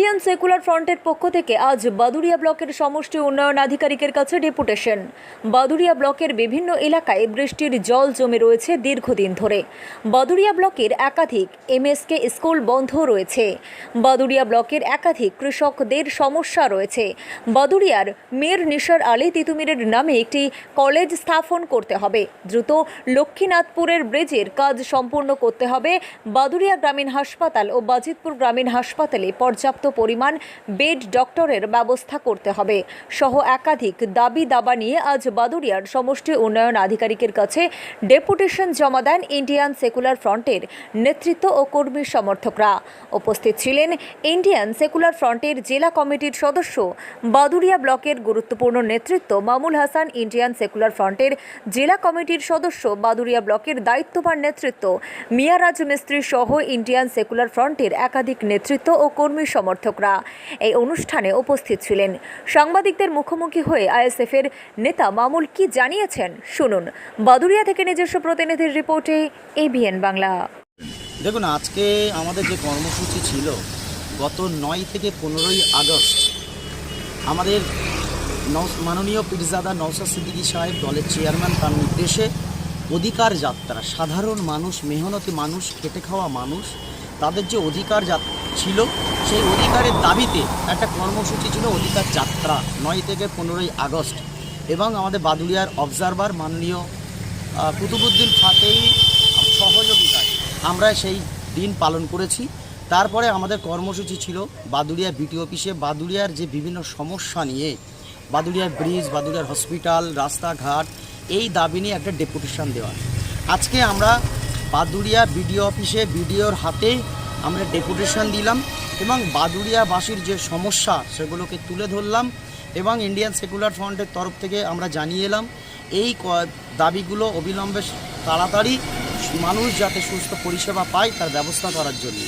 Indian secular ফ্রন্টের পক্ষ থেকে আজ বাদুড়িয়া ব্লকের সমষ্টি উন্নয়ন আধিকারিকের কাছে ডেপুটেশন। বাদুড়িয়া ব্লকের বিভিন্ন এলাকায় বৃষ্টির জল জমে রয়েছে দীর্ঘদিন ধরে। বাদুড়িয়া ব্লকের একাধিক এমএসকে স্কুল বন্ধ রয়েছে। বাদুড়িয়া ব্লকের একাধিক কৃষকদের সমস্যা রয়েছে। বাদুড়িয়ার মেয়র নিসার আলী তিতুমিরের নামে একটি কলেজ স্থাপন করতে হবে। দ্রুত লক্ষ্মীনাথপুরের ব্রিজের কাজ সম্পূর্ণ করতে হবে। বাদুড়িয়া গ্রামীণ হাসপাতাল ও বাজিতপুর গ্রামীণ হাসপাতালে পর্যাপ্ত পরিমাণ বেড ডক্টরের ব্যবস্থা করতে হবে। সহ একাধিক দাবি দাবা নিয়ে আজ বাদুড়িয়ার সমষ্টি উন্নয়ন আধিকারিকের কাছে ডেপুটেশন জমা দেন ইন্ডিয়ান সেকুলার ফ্রন্টের নেতৃত্ব ও কর্মী সমর্থকরা। উপস্থিত ছিলেন ইন্ডিয়ান সেকুলার ফ্রন্টের জেলা কমিটির সদস্য। বাদুড়িয়া ব্লকের গুরুত্বপূর্ণ নেতৃত্ব মামুল হাসান, ইন্ডিয়ান সেকুলার ফ্রন্টের জেলা কমিটির সদস্য। বাদুড়িয়া ব্লকের দায়িত্ববান নেতৃত্ব মিয়ারাজ মিস্ত্রি সহ ইন্ডিয়ান সেকুলার ফ্রন্টের একাধিক নেতৃত্ব ও কর্মী সমর্থকরা এই অনুষ্ঠানে উপস্থিত ছিলেন। সাংবাদিকদের মুখোমুখি হয়ে আইএসএফের নেতা মামুল কি জানিয়েছেন শুনুন। বাদুড়িয়া থেকে নিজস্ব প্রতিনিধির রিপোর্টে এবিএন বাংলা। দেখুন, আজকে আমাদের যে কর্মসূচি ছিল, গত নয় থেকে পনেরোই আগস্ট, আমাদের মাননীয় পীরজাদা নৌসাদ সিদ্দিকী সাহেব দলের চেয়ারম্যান তার নির্দেশে অধিকার যাত্রা, সাধারণ মানুষ, মেহনতি মানুষ, খেটে খাওয়া মানুষ, তাদের যে অধিকার যাত- ছিল, সেই অধিকারের দাবিতে একটা কর্মসূচি ছিল অধিকার যাত্রা, নয় থেকে পনেরোই আগস্ট। এবং আমাদের বাদুড়িয়ার অবজারভার মাননীয় কুতুবুদ্দিন ফাতেই সহযোগিতায় আমরা সেই দিন পালন করেছি। তারপরে আমাদের কর্মসূচি ছিল বাদুড়িয়া বিটি অফিসে বাদুড়িয়ার যে বিভিন্ন সমস্যা নিয়ে, বাদুড়িয়ার ব্রিজ বাদুড়িয়ার হসপিটাল রাস্তাঘাট, এই দাবি নিয়ে একটা ডেপুটেশন দেওয়া। আজকে আমরা বাদুড়িয়া বিডিও অফিসে বিডিওর হাতে আমরা ডেপুটেশন দিলাম এবং বাদুড়িয়াবাসীর যে সমস্যা, সেগুলোকে তুলে ধরলাম এবং ইন্ডিয়ান সেকুলার ফ্রন্টের তরফ থেকে আমরা জানিয়ে এলাম, এই দাবিগুলো অবিলম্বে তাড়াতাড়ি মানুষ যাতে সুস্থ পরিষেবা পায় তার ব্যবস্থা করার জন্য।